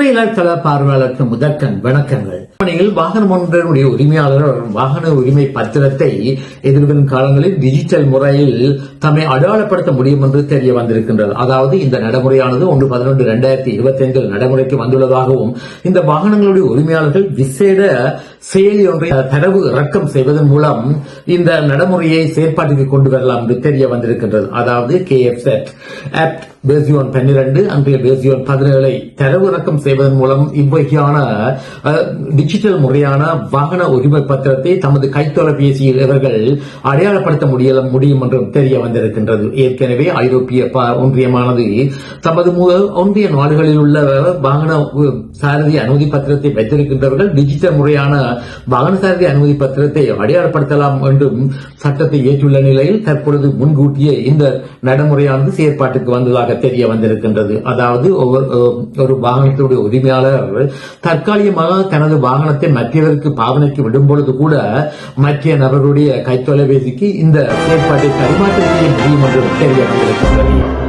இஸ்ரேலர் தள பார்வையாளருக்கு முதற்கண் வணக்கங்கள். பணியில் வாகனம் ஒன்றினுடைய உரிமையாளர் வாகன உரிமை பத்திரத்தை எதிர்வரும் காலங்களில் டிஜிட்டல் முறையில் தம்மை அடையாளப்படுத்த முடியும் என்று தெரிய வந்திருக்கின்றது. அதாவது இந்த நடைமுறையானது ஒன்று பதினொன்று இரண்டாயிரத்தி இருபத்தி ஐந்தில் நடைமுறைக்கு வந்துள்ளதாகவும் இந்த வாகனங்களுடைய உரிமையாளர்கள் விசேட செயலி ஒன்றை தரவு இறக்கம் செய்வதன் மூலம் இந்த நடைமுறையை செயற்பாட்டுக்கு கொண்டு வரலாம் என்று தெரிய வந்திருக்கின்றது. அதாவது கே எஃப் செட் ஆப்ட் பேசியோன் பன்னிரண்டு அன்றைய பேசியோன் பதினேழை தரவிறக்கம் செய்வதன் மூலம் இவ்வகையான அஹ், டிஜிட்டல் முறையான வாகன உரிமை பத்திரத்தை தமது கைத்தொலைபேசியில் இவர்கள் அடையாளப்படுத்த முடியல முடியும் என்றும் தெரிய வந்திருக்கின்றது. ஏற்கனவே ஐரோப்பிய ப- ஒன்றியமானது தமது ஒன்றிய நாடுகளில் உள்ள வாகன சாரதி அனுமதி பத்திரத்தை வைத்திருக்கின்றவர்கள் டிஜிட்டல் முறையான வாகன சாரதி அனுமதி பத்திரத்தை அடையாளப்படுத்தலாம் என்றும் சட்டத்தை ஏற்றுள்ள நிலையில் தற்பொழுது முன்கூட்டியே இந்த நடைமுறையானது செயற்பாட்டுக்கு வந்ததாக தெரிய வந்திருக்கின்றது. அதாவது ஒவ்வொரு ஒரு வாகனத்தினுடைய உரிமையாளர் தற்காலிகமாக தனது வாகனத்தை மற்றவருக்கு பாவனைக்கு விடும் பொழுது கூட மற்ற நபருடைய கைத்தொலைபேசிக்கு இந்த செயற்பாட்டை பரிமாற்றம் செய்ய முடியும் என்று தெரிய வந்திருக்கின்றது.